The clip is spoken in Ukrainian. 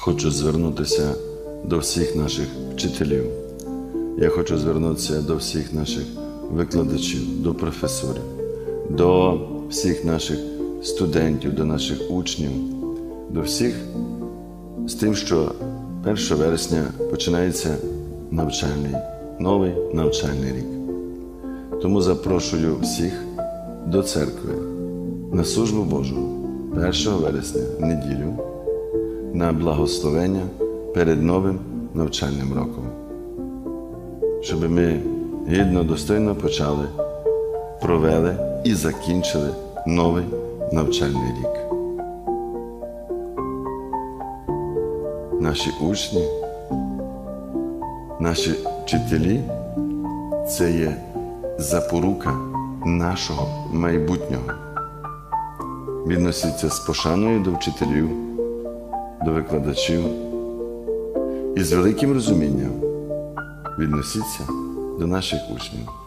хочу звернутися до всіх наших вчителів. Я хочу звернутися до всіх наших викладачів, до професорів, до всіх наших студентів, до наших учнів, до всіх з тим, що 1 вересня починається навчальний, новий навчальний рік. Тому запрошую всіх до церкви на службу Божу 1 вересня, неділю, на благословення перед новим навчальним роком, щоб ми гідно, достойно почали, провели і закінчили новий навчальний рік. Наші учні, наші вчителі це є запорука нашого майбутнього. Відносіться з пошаною до вчителів, до викладачів і з великим розумінням відносіться до наших учнів.